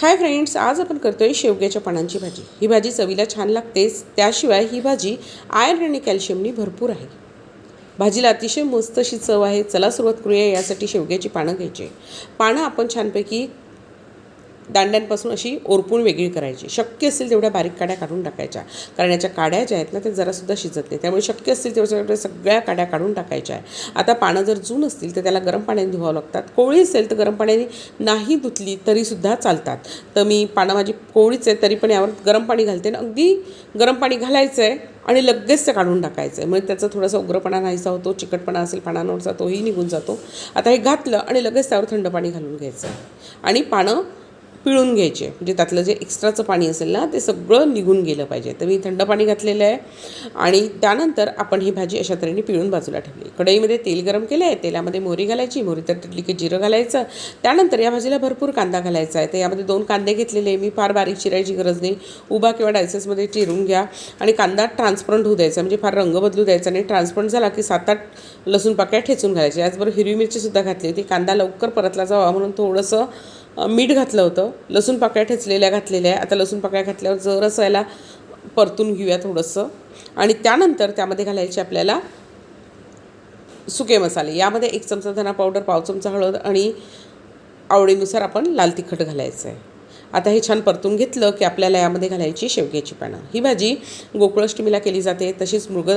Hi friends आज आपण करतोय शेवग्याच्या पानांची भाजी. ही भाजी चवीला छान लागतेच त्याशिवाय ही भाजी आयर्न आणि कॅल्शियमनी भरपूर आहे. भाजीला अतिशय मस्त अशी चव आहे चला सुरुवात करूया यासाठी शेवग्याची पानं घ्यायची. पानं आपण छानपैकी दांड्यांपासून अशी ओरपून वेगळी करायची. शक्य असेल तेवढ्या बारीक काड्या काढून टाकायच्या. कारण याच्या काड्या ज्या आहेत ना ते जरासुद्धा शिजत नाही त्यामुळे शक्य असतील तेवढ्या सगळ्या काड्या काढून टाकायच्या आहे आता पानं जर जून असतील तर त्याला गरम पाण्याने धुवावं लागतात. कोवळी असेल तर गरम पाण्याने नाही धुतली तरीसुद्धा चालतात. तर मी पानं माझी कोवळीच आहे तरी पण यावर गरम पाणी घालते. आणि अगदी गरम पाणी घालायचं आहे आणि लगेच ते काढून टाकायचं आहे म्हणजे त्याचा थोडासा उग्रपणा नाहीसा होतो चिकटपणा असेल पानांवरचा तोही निघून जातो. आता हे घातलं आणि लगेच त्यावर थंड पाणी घालून घ्यायचं आहे आणि पानं पिळून घ्यायचे. म्हणजे त्यातलं जे एक्स्ट्राचं पाणी असेल ना ते सगळं निघून गेलं पाहिजे. तर मी थंड पाणी घातलेलं आहे. आणि त्यानंतर आपण ही भाजी अशा तऱ्हेने पिळून बाजूला ठेवली. कढईमध्ये तेल गरम केलं आहे तेलामध्ये मोहरी घालायची मोहरी तर तिथली की जिरं घालायचं. त्यानंतर या भाजीला भरपूर कांदा घालायचा आहे. तर यामध्ये दोन कांदे घेतलेले मी फार बारीक चिरायची गरज नाही. उभा किंवा डायसेसमध्ये चिरून घ्या. आणि कांदा ट्रान्सपरंट होऊ द्यायचा. म्हणजे फार रंग बदलू द्यायचा आणि ट्रान्सपरंट झाला की सात आठ लसूण पाक्या ठेचून घालायचे याचबरोबर हिरवी मिरचीसुद्धा घातली होती. कांदा लवकर परतला जावा म्हणून थोडंसं मीठ घातलं होतं. लसूण पाकळ्या ठेचलेल्या घातलेल्या आहे आता लसूण पाकळ्या घातल्यावर जरसं याला परतून घेऊया थोडंसं. आणि त्यानंतर त्यामध्ये घालायचे आपल्याला सुके मसाले. यामध्ये एक चमचा धना पावडर पाव चमचा हळद आणि आवडीनुसार आपण लाल तिखट घालायचं आहे आता हे छान परतून घेतलं की आपल्याला यामध्ये घालायची शेवग्याची पानं. ही भाजी गोकुळाष्टमीला केली जाते तशीच मृग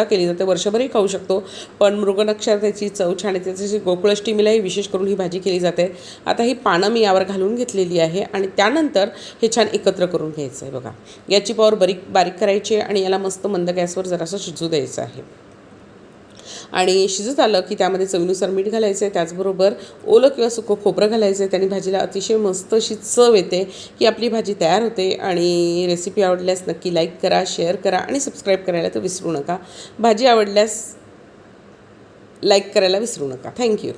केली जाते. वर्षभरही खाऊ शकतो पण मृगनक्षत्राची चव छान येते. तशी गोकुळाष्टमीलाही विशेष करून ही भाजी केली जाते. आता ही पानं मी यावर घालून घेतलेली आहे आणि त्यानंतर हे छान एकत्र करून घ्यायचं आहे बघा. याची पावर बारीक बारीक करायची आहे आणि याला मस्त मंद गॅसवर जरासं शिजू द्यायचं आहे. आणि शिजत आलं की त्यामध्ये चवीनुसार मीठ घालायचं आहे त्याचबरोबर ओलं किंवा सुकं खोबरं घालायचं आहे त्याने भाजीला अतिशय मस्त अशी चव येते की आपली भाजी तयार होते. आणि रेसिपी आवडल्यास नक्की लाईक करा शेअर करा आणि सबस्क्राईब करायला तर विसरू नका. भाजी आवडल्यास लाईक करायला विसरू नका. थँक्यू